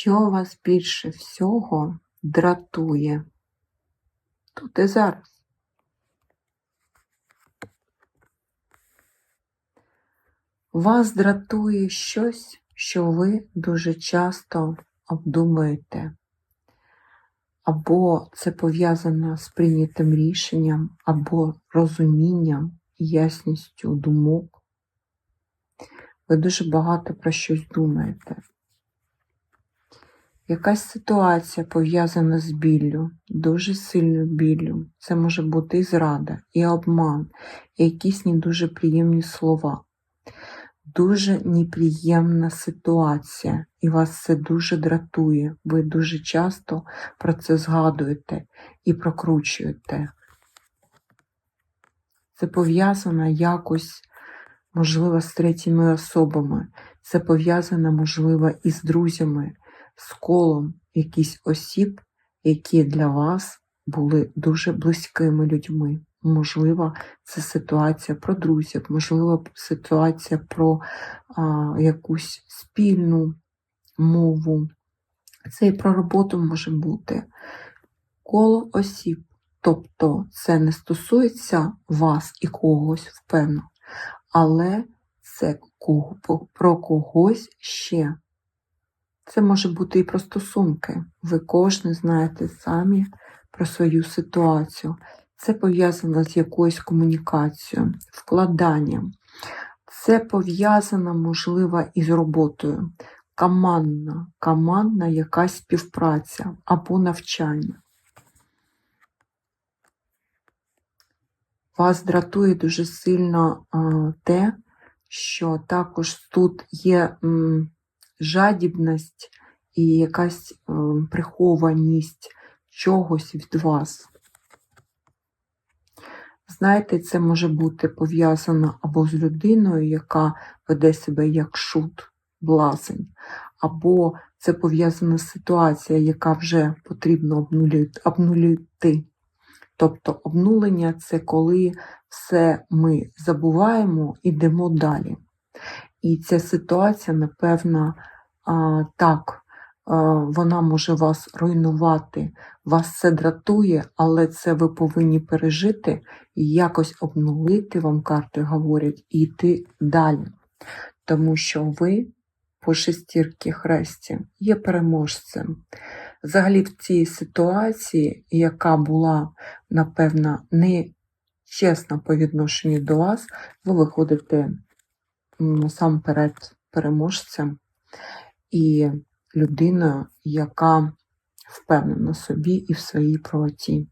Що вас більше всього дратує? Тут і зараз. Вас дратує щось, що ви дуже часто обдумуєте. Або це пов'язано з прийнятим рішенням, або розумінням і ясністю думок. Ви дуже багато про щось думаєте. Якась ситуація пов'язана з біллю, дуже сильною біллю. Це може бути і зрада, і обман, і якісь не дуже приємні слова. Дуже неприємна ситуація, і вас це дуже дратує. Ви дуже часто про це згадуєте і прокручуєте. Це пов'язано якось, можливо, з третіми особами. Це пов'язано, можливо, із друзями, з колом якісь осіб, які для вас були дуже близькими людьми. Можливо, це ситуація про друзів, можливо, ситуація про а, якусь спільну мову. Це і про роботу може бути. Коло осіб. Тобто це не стосується вас і когось, впевнено, але це про когось ще. Це може бути і про стосунки. Ви кожен знаєте самі про свою ситуацію. Це пов'язано з якоюсь комунікацією, вкладанням. Це пов'язано, можливо, із роботою. Командна, командна якась співпраця або навчання. Вас дратує дуже сильно те, що також тут є м, жадібність і якась м, прихованість чогось від вас. Знаєте, це може бути пов'язано або з людиною, яка веде себе як шут, блазень, або це пов'язана ситуація, яка вже потрібно обнулити. Тобто обнулення це коли все ми забуваємо йдемо далі. І ця ситуація, напевно, так, вона може вас руйнувати, вас це дратує, але це ви повинні пережити і якось обнулити, вам карти говорять, і йти далі. Тому що ви по шестірки хресті є переможцем. Взагалі в цій ситуації, яка була, напевно, не чесна по відношенню до вас, ви виходите насамперед переможцем і людина, яка впевнена в собі і в своїй правоті.